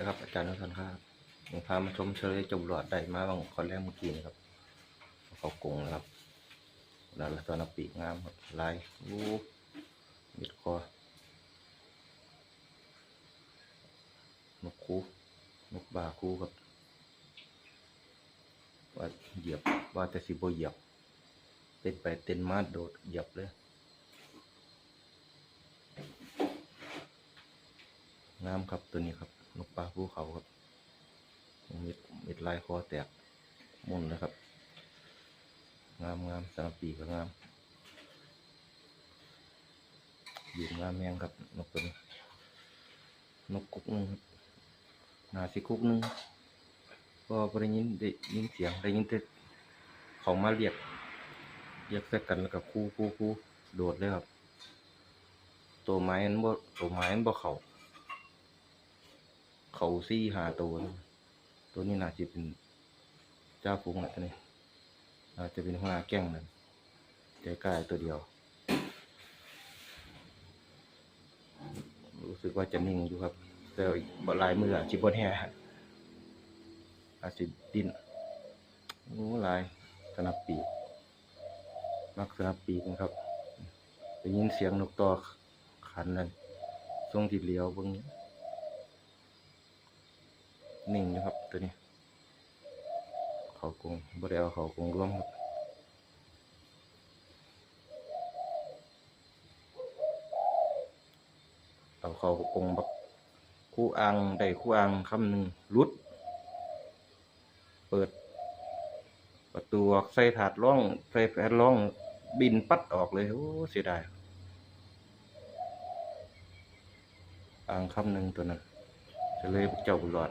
นะครับ อาจารย์ทุกท่านครับผมพามาชมเชลยจมหลอดได้มาบางคนแรกเมื่อกี้นะครับเขากงนะครับแล้วละตัวนับปีกงามลายโอ้มิดคอนกคูนกบาคูครับว่าเหยียบว่าแต่สิบเหยียบ เต้นไปเต้นมาโดดเหยียบเลยงามครับตัวนี้ครับ นกปลาภูเขาครับเม็ดเม็ดลายคอแตกมุ่นนะครับ งามงามสามปีก็งามยืนงามแมงครับนกตัวนี้นกกุกนึงนาสิกุกนึงก็ได้ยินได้ยินเสียงได้ยินแต่เขามาเรียกเรียกแซกกันแล้วก็คู่คู่คู่โดดเลยครับ ตัวไม้มันบ่ตัวไม้มันบ่เขา เขาซี่หาตัวนะตัวนี้น่าจะเป็นเจ้าฟุงแหละตัวนี้อาจจะเป็นหัวหน้าแก้งนั่นใจกล้าตัวเดียว รู้สึกว่าจะนิ่งอยู่ครับ แต่อีกบลายมืออาจจิบนแห่อาจจะดิ้นโอ้ลายสนับปีกมักสนับปีกนะครับได้ยินเสียงนกต่อขันนั่นทรงที่เลี้ยวเบางนี้ นิ่งอยู่ครับตัวนี้ เขากงบ่ได้เอาเขากงร่วมครับเอาเขากงบักคู่อ่างได้คู่อ่างคำหนึ่งรุด เปิด ประตูออกใส่ถาดร่องใส่แผ่นร่องบินปัดออกเลยโอ้เสียดายอ่างคำหนึ่งตัวนั้นจะเลยเจ้าบุญรอด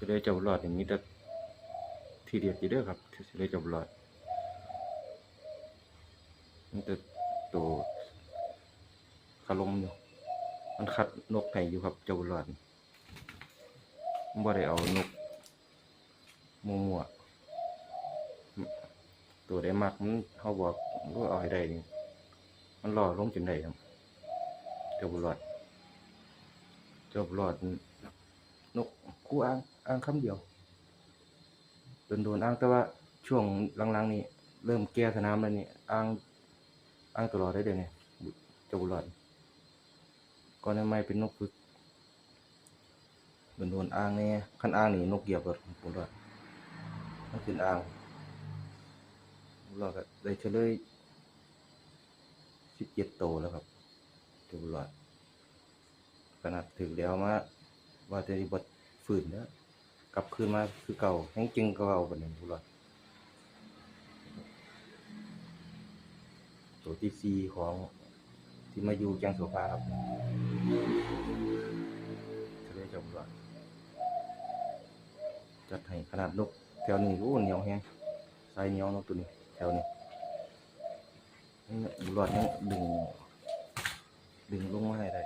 สิเลยเจ้าบุญรอดนี่มีแต่ทีเดียดอยู่เด้อครับสิเลยเจ้าบุญรอดมีแต่ตัวคารมอยู่มันคัดนกไห้อยู่ครับเจ้าบุญรอดมันบ่ได้เอานกมั่วๆตัวได้มักมันเขาบอกว่าเอาให้ได้นี่มันรอลงจนได้ครับเจ้าบุญรอดเจ้าบุญรอดนกคู่อ้าง อ้างคำเดียวโดนโดนอ้างแต่ว่าช่วงหลังๆนี่เริ่มแก้สนามแล้วนี่อ้างอ้างตลอดได้เดี๋ยวนี้จ้าบุรอดก่อนหน้าไม่เป็นนกฝึกโดนโดนอ้างแน่คันอ้างนี่นกเหยียบรถบุรอดมันขึ้นอ้างบุรอดก็ได้เฉลยสิบเจ็ดโตแล้วครับจ้าบุรอดขนาดถึงแล้วมาว่าจะบทฝืนแล้ว กลับคืนมาคือเก่าแห้งจึงก็เอาบันนึงทุกรอดตัวที่ซีของที่มาอยู่จังโสภาครับทะเลจอมรอดจัดให้ขนาดนกแถวนี้โอ้เหนียวแห้งสายเหนียวนกตัวนี้แถวนี้นี่บุญรอดยังดึง ดึงลงมาให้ได้